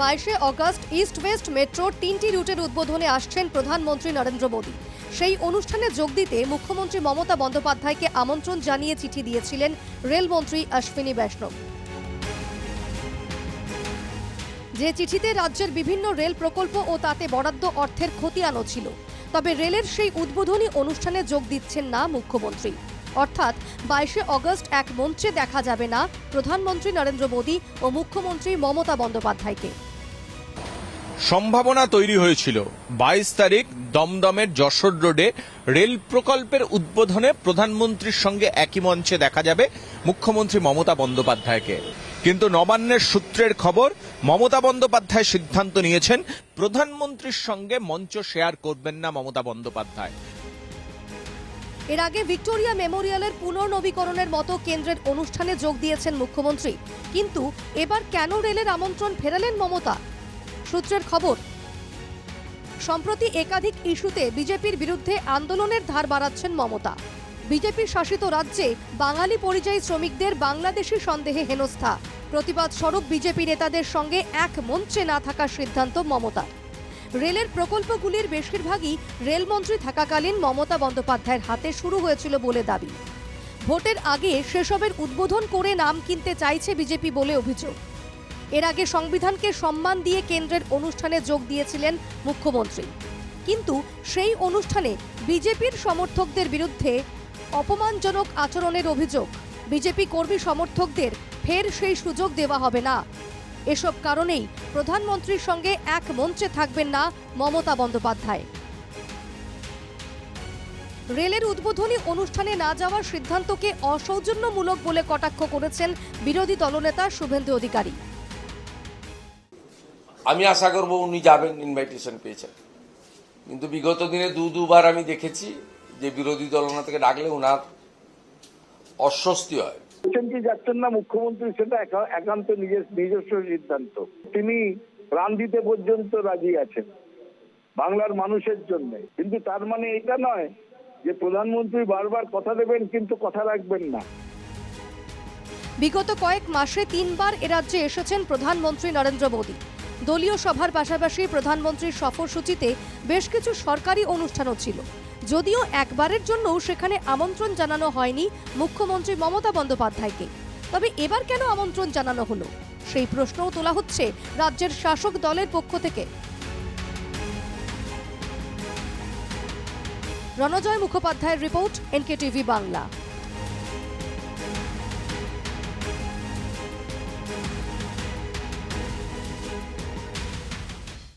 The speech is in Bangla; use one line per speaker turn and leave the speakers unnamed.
বাইশে অগস্ট ইস্ট ওয়েস্ট মেট্রোর তিনটি রুটের উদ্বোধনে আসছেন প্রধানমন্ত্রী নরেন্দ্র মোদী। সেই অনুষ্ঠানে যোগ দিতে মুখ্যমন্ত্রী মমতা বন্দ্যোপাধ্যায়কে আমন্ত্রণ জানিয়ে চিঠি দিয়েছিলেন রেলমন্ত্রী অশ্বিনী বৈষ্ণব। যে চিঠিতে রাজ্যের বিভিন্ন রেল প্রকল্প ও তাতে বরাদ্দ অর্থের খতিয়ানও ছিল, তবে রেলের সেই উদ্বোধনী অনুষ্ঠানে যোগ দিচ্ছেন না মুখ্যমন্ত্রী। অর্থাৎ বাইশে অগস্ট এক মঞ্চে দেখা যাবে না প্রধানমন্ত্রী নরেন্দ্র মোদী ও মুখ্যমন্ত্রী মমতা বন্দ্যোপাধ্যায়কে।
সম্ভাবনা তৈরি হয়েছিল। বাইশ তারিখ দমদমের যশোর রোডে রেল প্রকল্পের উদ্বোধনে প্রধানমন্ত্রীর সঙ্গে একই মঞ্চে দেখা যাবে মুখ্যমন্ত্রী মমতা বন্দ্যোপাধ্যায়কে। কিন্তু নবান্নের সূত্রের খবর, মমতা বন্দ্যোপাধ্যায় সিদ্ধান্ত নিয়েছেন প্রধানমন্ত্রীর সঙ্গে মঞ্চ শেয়ার করবেন না মমতা বন্দ্যোপাধ্যায়।
এর আগে ভিক্টোরিয়া মেমোরিয়ালের পুনর্নবীকরণের মতো কেন্দ্রের অনুষ্ঠানে যোগ দিয়েছেন মুখ্যমন্ত্রী। কিন্তু এবার কেন রেলের আমন্ত্রণ ফেরালেন মমতা? সূত্রের খবর, সম্প্রতি একাধিক ইস্যুতে বিজেপির বিরুদ্ধে আন্দোলনের ধার বাড়াচ্ছেন মমতা। বিজেপি শাসিত রাজ্যে বাঙালি পরিযায়ী শ্রমিকদের বাংলাদেশি সন্দেহে হেনস্থা। প্রতিবাদ স্বরূপ বিজেপি নেতাদের সঙ্গে এক মঞ্চে না থাকার সিদ্ধান্ত মমতা রেলের প্রকল্পগুলির বেশিরভাগই রেলমন্ত্রী থাকাকালীন মমতা বন্দ্যোপাধ্যায়ের হাতে শুরু হয়েছিল বলে দাবি। ভোটের আগে সেসবের উদ্বোধন করে নাম কিনতে চাইছে বিজেপি বলে অভিযোগ। এর আগে সংবিধানকে সম্মান দিয়ে কেন্দ্রের অনুষ্ঠানে যোগ দিয়েছিলেন মুখ্যমন্ত্রী। কিন্তু সেই অনুষ্ঠানে বিজেপির সমর্থকদের বিরুদ্ধে অপমানজনক আচরণের অভিযোগ। বিজেপি কর্মী সমর্থকদের ফের সেই সুযোগ দেওয়া হবে না। এসব কারণেই প্রধানমন্ত্রীর সঙ্গে এক মঞ্চে থাকবেন না মমতা বন্দ্যোপাধ্যায়। রেলের উদ্বোধনী অনুষ্ঠানে না যাওয়ার সিদ্ধান্তকে অসৌজন্যমূলক বলে কটাক্ষ করেছেন বিরোধী দলনেতা শুভেন্দু অধিকারী।
আমি আশা করব উনি যাবেন ইনভাইটেশন পেয়েছেন। কিন্তু বিগত দিনে দু দুবার আমি দেখেছি যে বিরোধী দলনা থেকে ডাকলে ওনার অস্বস্তি হয়।
যাচ্ছেন কি যাচ্ছেন না মুখ্যমন্ত্রী সেটা একা- একান্ত নিজের নিজস্ব সিদ্ধান্ত। তিনি প্রাণ দিতে পর্যন্ত রাজি আছেন বাংলার মানুষের জন্য। কিন্তু তার মানে এটা নয় যে প্রধানমন্ত্রী বারবার কথা দেবেন কিন্তু কথা রাখবেন না।
বিগত কয়েক মাসে তিনবার এ রাজ্যে এসেছেন প্রধানমন্ত্রী নরেন্দ্র মোদী। দলীয় সভার পাশাপাশি প্রধানমন্ত্রীর সফরসূচিতে বেশ কিছু সরকারি অনুষ্ঠানও ছিল। যদিও একবারের জন্যও সেখানে আমন্ত্রণ জানানো হয়নি মুখ্যমন্ত্রী মমতা বন্দ্যোপাধ্যায়কে। তবে এবার কেন আমন্ত্রণ জানানো হলো? সেই প্রশ্নও তোলা হচ্ছে রাজ্যের শাসক দলের পক্ষ থেকে। রণজয় মুখোপাধ্যায়ের রিপোর্ট এনকে টিভি বাংলা।